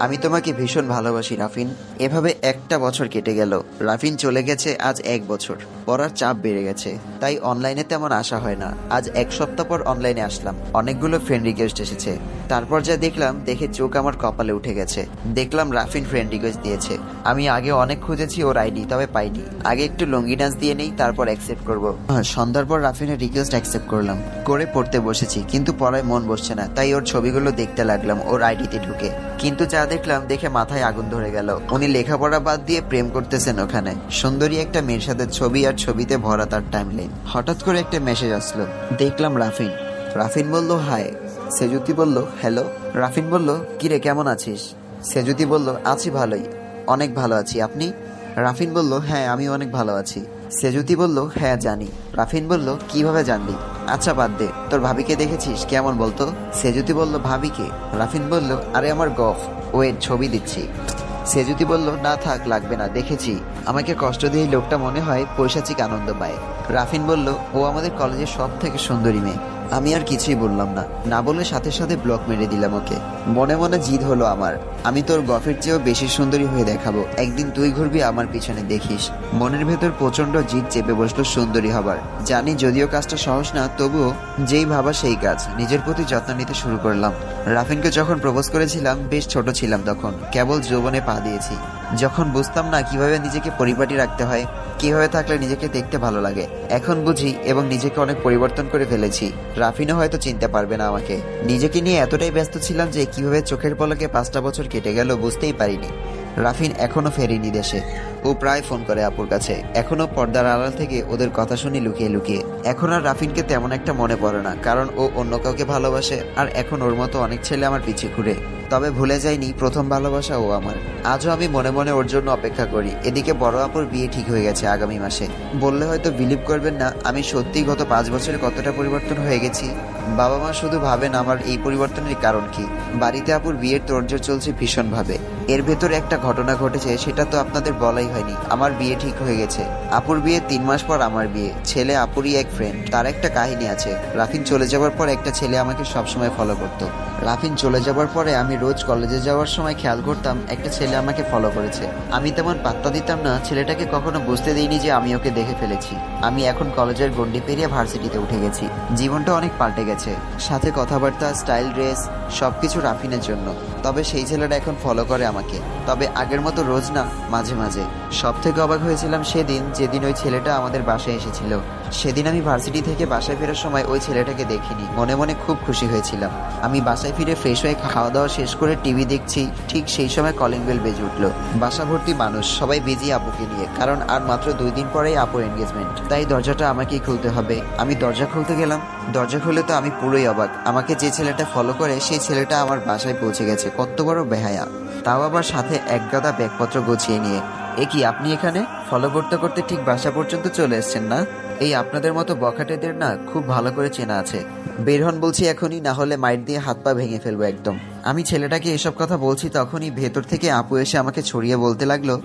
আমি তোমাকে ভীষণ ভালোবাসি, রাফিন। এভাবে একটা বছর কেটে গেল। রাফিন চলে গেছে আজ এক বছর। পড়ার চাপ বেড়ে গেছে। তাই অনলাইনে তেমন আসা হয় না। আজ এক সপ্তাহ পর অনলাইনে আসলাম। অনেকগুলো ফ্রেন্ড রিকোয়েস্ট এসেছে। তারপর যা দেখলাম, দেখে চোখ আমার কপালে উঠে গেছে। দেখলাম রাফিন ফ্রেন্ড রিকোয়েস্ট দিয়েছে। আমি আগে অনেক খুঁজেছি ওর আইডি তবে পাইনি। আগে একটু লঙ্গি ডান্স দিয়ে নেই, তারপর অ্যাকসেপ্ট করব। হ্যাঁ সন্ধ্যার পর রাফিনের রিকোয়েস্ট অ্যাকসেপ্ট করলাম। করে পড়তে বসেছি, কিন্তু পড়ায় মন বসছে না। তাই ওর ছবিগুলো দেখতে লাগলাম, ওর আইডিতে ঢুকে। কিন্তু যা দেখলাম, দেখে মাথায় আগুন ধরে গেল। উনি লেখাপড়া বাদ দিয়ে প্রেম করতেছেন ওখানে। সুন্দরী একটা মেয়ের সাথে ছবি আর ছবিতে ভরা তার টাইম টাইমলাইন হঠাৎ করে একটা মেসেজ আসলো। দেখলাম রাফিন। রাফিন বলল হাই সেজুতি বলল হ্যালো রাফিন বলল, কিরে, কেমন আছিস? সেজুতি বলল, আছি ভালোই। অনেক ভালো আছি। আপনি? রাফিন বলল হ্যাঁ আমি অনেক ভালো আছি। সেজুতি বলল হ্যাঁ জানি। রাফিন বলল, কীভাবে জানলি? আচ্ছা বাদ দে। তোর ভাবিকে দেখেছিস? কেমন বলতো? সেজুতি বলল, ভাবিকে? রাফিন বলল, আরে আমার গফ ওয়েট ছবি দিচ্ছি। সেজুতি বলল, না থাক, লাগবে না, দেখেছি। আমাকে কষ্ট দিয়ে লোকটা মনে হয় পৈশাচিক আনন্দ পায়। রাফিন বলল, ও আমাদের কলেজের সব থেকে সুন্দরী মেয়ে। আমি আর কিছুই বললাম না। না বলে সাথে সাথে ব্লক মেরে দিলাম ওকে। মনে মনে জিদ হলো আমার। আমি তোর গফের চেয়েও বেশি সুন্দরী হয়ে দেখাবো। একদিন তুই ঘুরবি আমার পিছনে, দেখিস। মনের ভেতর প্রচণ্ড জিদ চেপে বসল সুন্দরী হবার। জানি যদিও কাজটা সহজ না, তবুও যেই ভাবা সেই কাজ। নিজের প্রতি যত্ন নিতে শুরু করলাম। রাফিনকে যখন প্রপোজ করেছিলাম, বেশ ছোট ছিলাম তখন। কেবল যৌবনে পা দিয়েছি। যখন বুঝতাম না কীভাবে নিজেকে পরিপাটি রাখতে হয়, কীভাবে থাকলে নিজেকে দেখতে ভালো লাগে। এখন বুঝি এবং নিজেকে অনেক পরিবর্তন করে ফেলেছি। রাফিনও হয়তো চিনতে পারবে না আমাকে। নিজেকে নিয়ে এতটাই ব্যস্ত ছিলাম যে কীভাবে চোখের পলকে পাঁচটা বছর কেটে গেল বুঝতেই পারিনি। রাফিন এখনও ফেরেনি দেশে। ও প্রায় ফোন করে আপুর কাছে। এখনও পর্দার আড়াল থেকে ওদের কথা শুনি লুকিয়ে লুকিয়ে। এখন আর রাফিনকে তেমন একটা মনে পড়ে না, কারণ ও অন্য কাউকে ভালোবাসে, আর এখন ওর মতো অনেক ছেলে আমার পিছিয়ে ঘুরে। তবে ভুলে যাইনি প্রথম ভালোবাসা ও আমার। আজও আমি মনে মনে ওর জন্য অপেক্ষা করি। এদিকে বড় আপুর বিয়ে ঠিক হয়ে গেছে আগামী মাসে। বললে হয়তো বিলিভ করবেন না, আমি সত্যি গত পাঁচ বছরে কতটা পরিবর্তন হয়ে গেছি? বাবা মা শুধু ভাবেন আমার এই পরিবর্তনের কারণ কি। বাড়িতে আপুর বিয়ের তোড়জোড় চলছে ভীষণভাবে। এর ভেতরে একটা ঘটনা ঘটেছে, সেটা তো আপনাদের বলাই হয়নি। আমার বিয়ে ঠিক হয়ে গেছে। আপুর বিয়ে তিন মাস পর আমার বিয়ে। ছেলে আপুরই এক ফ্রেন্ড তার একটা কাহিনী আছে। রাফিন চলে যাওয়ার পর একটা ছেলে আমাকে সবসময় ফলো করতো। রাফিন চলে যাওয়ার পরে আমি রোজ কলেজে যাওয়ার সময় খেয়াল করতাম, একটা ছেলে আমাকে ফলো করেছে। আমি তেমন পাত্তা দিতাম না, ছেলেটাকে কখনো বুঝতে দিইনি যে আমি ওকে দেখে ফেলেছি। আমি এখন কলেজের গন্ডি পেরিয়ে ভার্সিটিতে উঠে গেছি। জীবনটা অনেক পাল্টে গেছে। সাথে কথাবার্তা, স্টাইল ড্রেস, সবকিছু রাফিনের জন্য। তবে সেই ছেলেটা এখন ফলো করে আমাকে। তবে আগের মতো রোজ না, মাঝে মাঝে। সব থেকে অবাক হয়েছিলাম সেদিন, যেদিন ওই ছেলেটা আমাদের বাসায় এসেছিল। সেদিন আমি ভার্সিটি থেকে বাসায় ফেরার সময় ওই ছেলেটাকে দেখিনি। মনে মনে খুব খুশি হয়েছিলাম। আমি বাসায় ফিরে ফ্রেশ হয়ে খাওয়া দাওয়া শেষ করে টিভি দেখছি, ঠিক সেই সময় কলিং বেল বেজে উঠল। বাসা ভর্তি মানুষ, সবাই বিজি আপুকে নিয়ে, কারণ আর মাত্র দুই দিন পরেই আপুর এনগেজমেন্ট তাই দরজাটা আমাকেই খুলতে হবে। আমি দরজা খুলতে গেলাম। দরজা খুলে তো আমি পুরোই অবাক। আমাকে যে ছেলেটা ফলো করে, সেই ছেলেটা আমার বাসায় পৌঁছে গেছে। কত বড় বেহায়া। তাও আবার সাথে এক গাদা ব্যাগপত্র গুছিয়ে নিয়ে। এ কি আপনি এখানে? ফলো করতে করতে ঠিক বাসা পর্যন্ত চলে এসছেন না? এই আপনাদের মতো বখাটেদের না খুব ভালো করে চেনা আছে। বের হন বলছি এখনই, না হলে মাইট দিয়ে হাত পা ভেঙে ফেলব একদম। আমি ছেলেটাকে এসব কথা বলছি তখনই ভেতর থেকে আপু এসে আমাকে ছড়িয়ে বলতে লাগল